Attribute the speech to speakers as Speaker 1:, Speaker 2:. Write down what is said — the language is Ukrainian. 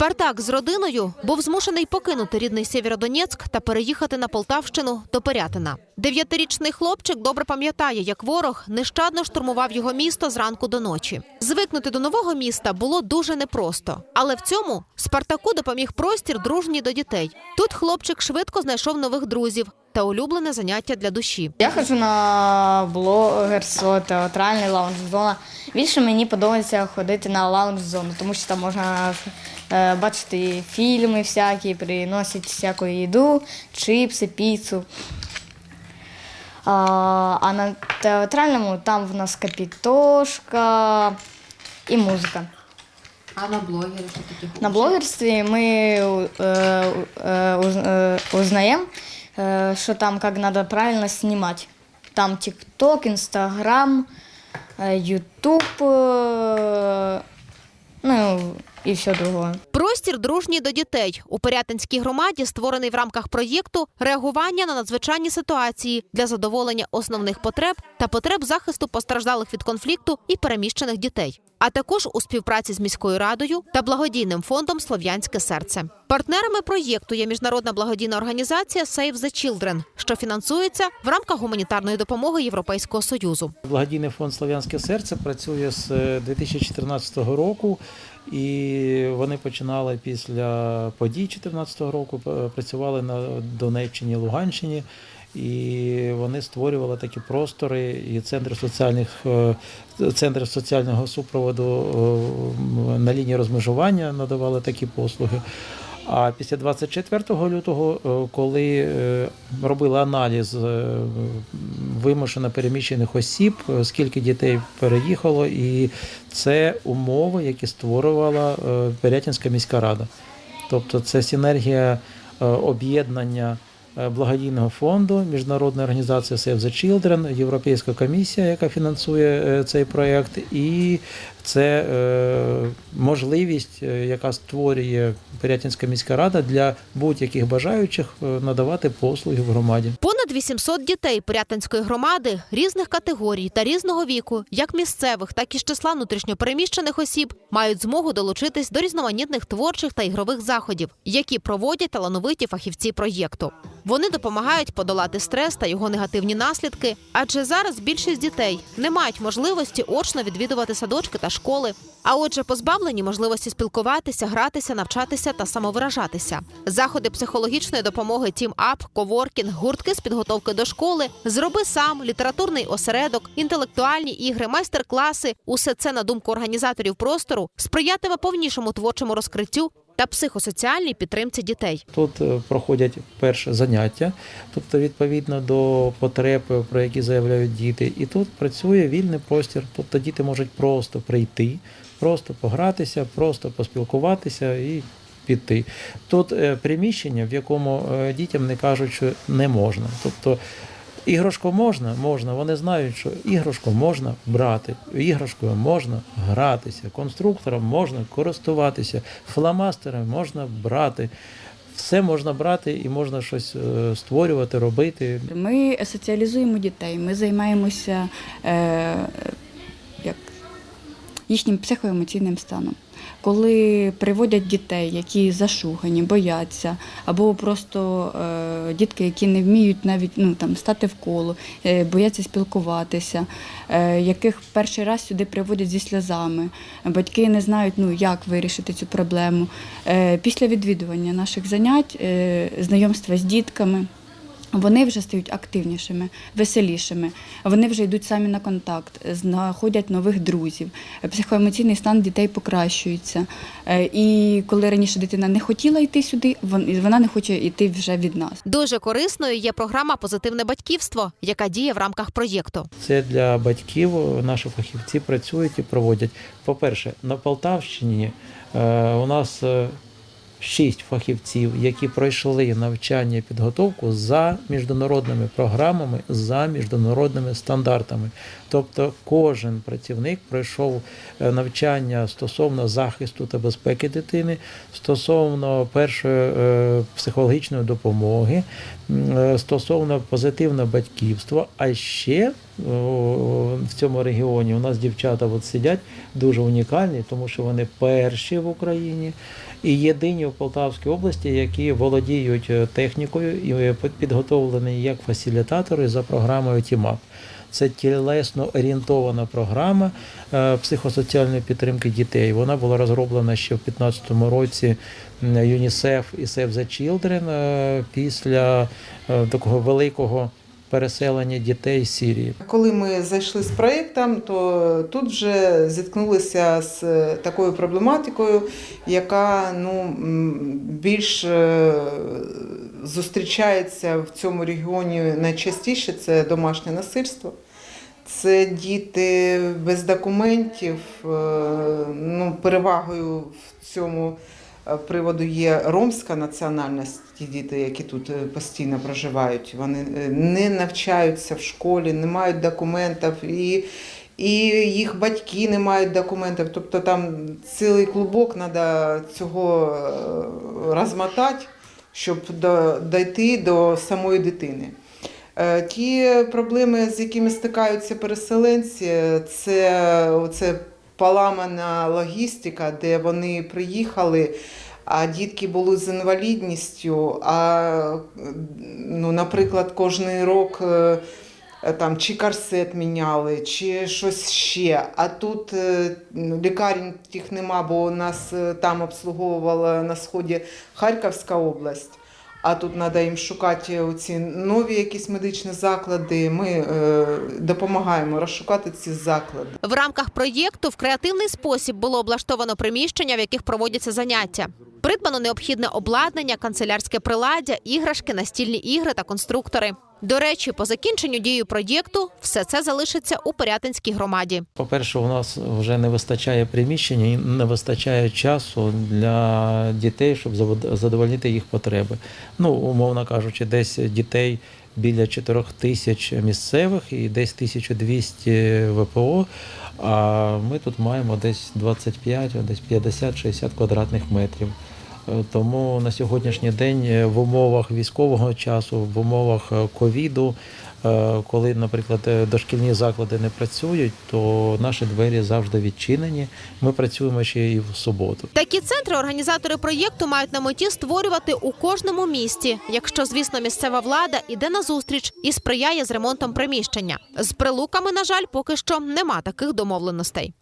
Speaker 1: Спартак з родиною був змушений покинути рідний Сєвєродонецьк та переїхати на Полтавщину до Пирятина. Дев'ятирічний хлопчик добре пам'ятає, як ворог нещадно штурмував його місто зранку до ночі. Звикнути до нового міста було дуже непросто, але в цьому Спартаку допоміг простір дружній до дітей. Тут хлопчик швидко знайшов нових друзів та улюблене заняття для душі.
Speaker 2: Я ходжу на блогерство, театральний лаунж-зона. Більше мені подобається ходити на лаунж-зону, тому що там можна е, бачити фільми всякі, приносять всяку їду, чипси, піцу. А, а на театральному там в нас капітошка і музика.
Speaker 1: А на блогері що
Speaker 2: На блогерстві ми е, е, е, узнаємо, е, що там як треба правильно знімати. Там TikTok, Instagram, е, YouTube, і все другое.
Speaker 1: Простір дружній до дітей у Пирятинській громаді створений в рамках проєкту реагування на надзвичайні ситуації для задоволення основних потреб та потреб захисту постраждалих від конфлікту і переміщених дітей, а також у співпраці з міською радою та благодійним фондом Слов'янське серце. Партнерами проєкту є міжнародна благодійна організація Save the Children, що фінансується в рамках гуманітарної допомоги Європейського союзу.
Speaker 3: Благодійний фонд Слов'янське серце працює з е, 2014 року, і вони починали після подій 2014 року, працювали на Донеччині, Луганщині. І вони створювали такі простори і центри соціальних е, центри соціального супроводу е, на лінії розмежування надавали такі послуги. А після 24 лютого, е, коли робили аналіз вимушено переміщених осіб, скільки дітей переїхало, і це умови, які створювала Пирятинська міська рада. Тобто це синергія об'єднання благодійного фонду, міжнародної організації Save the Children, Європейська комісія, яка фінансує е, цей проект, і це е, можливість, е, яка створює Пирятинська міська рада для будь-яких бажаючих е, надавати послуги в громаді.
Speaker 1: Понад 800 дітей Пирятинської громади різних категорій та різного віку, як місцевих, так і з числа внутрішньопереміщених осіб, мають змогу долучитись до різноманітних творчих та ігрових заходів, які проводять талановиті фахівці проєкту. Вони допомагають подолати стрес та його негативні наслідки, адже зараз більшість дітей не мають можливості очно відвідувати садочки та школи, а отже, позбавлені можливості спілкуватися, гратися, навчатися та самовиражатися. Заходи психологічної допомоги Тім Ап, Коворкінг, гуртки з підготовки до школи, зроби сам, літературний осередок, інтелектуальні ігри, майстер-класи усе це на думку організаторів простору сприятиме повнішому творчому розкриттю та психосоціальній підтримці дітей.
Speaker 3: Тут е, проходять перше заняття, тобто відповідно до потреб, е, про які заявляють діти. І тут працює вільний простір. Тобто діти можуть просто прийти, просто погратися, просто поспілкуватися і піти. Тут е, приміщення, в якому дітям не кажуть, що не можна. Тобто Іграшку можна, можна. Вони знають, що іграшку можна брати, іграшкою можна гратися, конструктором можна користуватися, фломастером можна брати. Все можна брати і можна щось е, створювати, робити.
Speaker 4: Ми соціалізуємо дітей, ми займаємося е, їхнім психоемоційним станом. Коли приводять дітей, які зашугані, бояться, або просто е, дітки, які не вміють навіть ну, там, стати в коло, е, бояться спілкуватися, е, яких перший раз сюди приводять зі сльозами, батьки не знають, ну, як вирішити цю проблему. Е, після відвідування наших занять, е, знайомства з дітками. Вони вже стають активнішими, веселішими. Вони вже йдуть самі на контакт, знаходять нових друзів. Психоемоційний стан дітей покращується. Е, І коли раніше дитина не хотіла йти сюди, вон- вона не хоче йти вже від нас.
Speaker 1: Дуже корисною є програма Позитивне батьківство, яка діє в рамках проєкту.
Speaker 3: Це для батьків. Наші фахівці працюють і проводять. По-перше, на Полтавщині е, у нас е, шість фахівців, які пройшли навчання і підготовку за міжнародними програмами, за міжнародними стандартами. Тобто кожен працівник пройшов е, навчання стосовно захисту та безпеки дитини, стосовно першої е, психологічної допомоги, е, стосовно позитивного батьківства. А ще в цьому регіоні у нас дівчата от сидять дуже унікальні, тому що вони перші в Україні. І єдині в Полтавській області, які володіють е, технікою і е, підготовлені як фасилітатори за програмою ТІМАП. Це тілесно орієнтована програма е, психосоціальної підтримки дітей. Вона була розроблена ще в 2015 році ЮНІСЕФ і Save the Children після такого великого переселення дітей з Сирії.
Speaker 5: Коли ми зайшли з проєктом, то тут вже зіткнулися з такою проблематикою, яка ну, більш е, зустрічається в цьому регіоні найчастіше це домашнє насильство. Це діти без документів. е, Ну, перевагою в цьому е, приводу є ромська національність, ті діти, які тут е, постійно проживають. Вони е, не навчаються в школі, не мають документів, і, і їх батьки не мають документів. Тобто там цілий клубок треба цього е, розмотати, щоб дійти до самої дитини. Е, Ті проблеми, з якими стикаються переселенці, це, це поламана логістика, де вони приїхали, а дітки були з інвалідністю. А, ну, наприклад, кожний рок е, там чи корсет міняли, чи щось ще. А тут е, ну, лікарень тих нема, бо нас е, там обслуговувала на сході Харківська область. А тут треба їм шукати ці нові якісь медичні заклади. Ми е, допомагаємо розшукати ці заклади.
Speaker 1: В рамках проєкту в креативний спосіб було облаштовано приміщення, в яких проводяться заняття. Придбано необхідне обладнання, канцелярське приладдя, іграшки, настільні ігри та конструктори. До речі, по закінченню дії проєкту все це залишиться у Порятинській громаді.
Speaker 3: По-перше, у нас вже не вистачає приміщення і не вистачає часу для дітей, щоб задовольнити їх потреби. Ну, умовно кажучи, десь дітей біля 4 тисяч місцевих і десь 1200 ВПО. А ми тут маємо десь 25, десь 50-60 квадратних метрів. Е, Тому на сьогоднішній день е, в умовах військового часу, в умовах е, ковіду, коли, наприклад, дошкільні заклади не працюють, то наші двері завжди відчинені. Ми працюємо ще і в суботу.
Speaker 1: Такі центри організатори проєкту мають на меті створювати у кожному місті, якщо, звісно, місцева влада іде на зустріч і сприяє з ремонтом приміщення. З прилуками, на жаль, поки що нема таких домовленостей.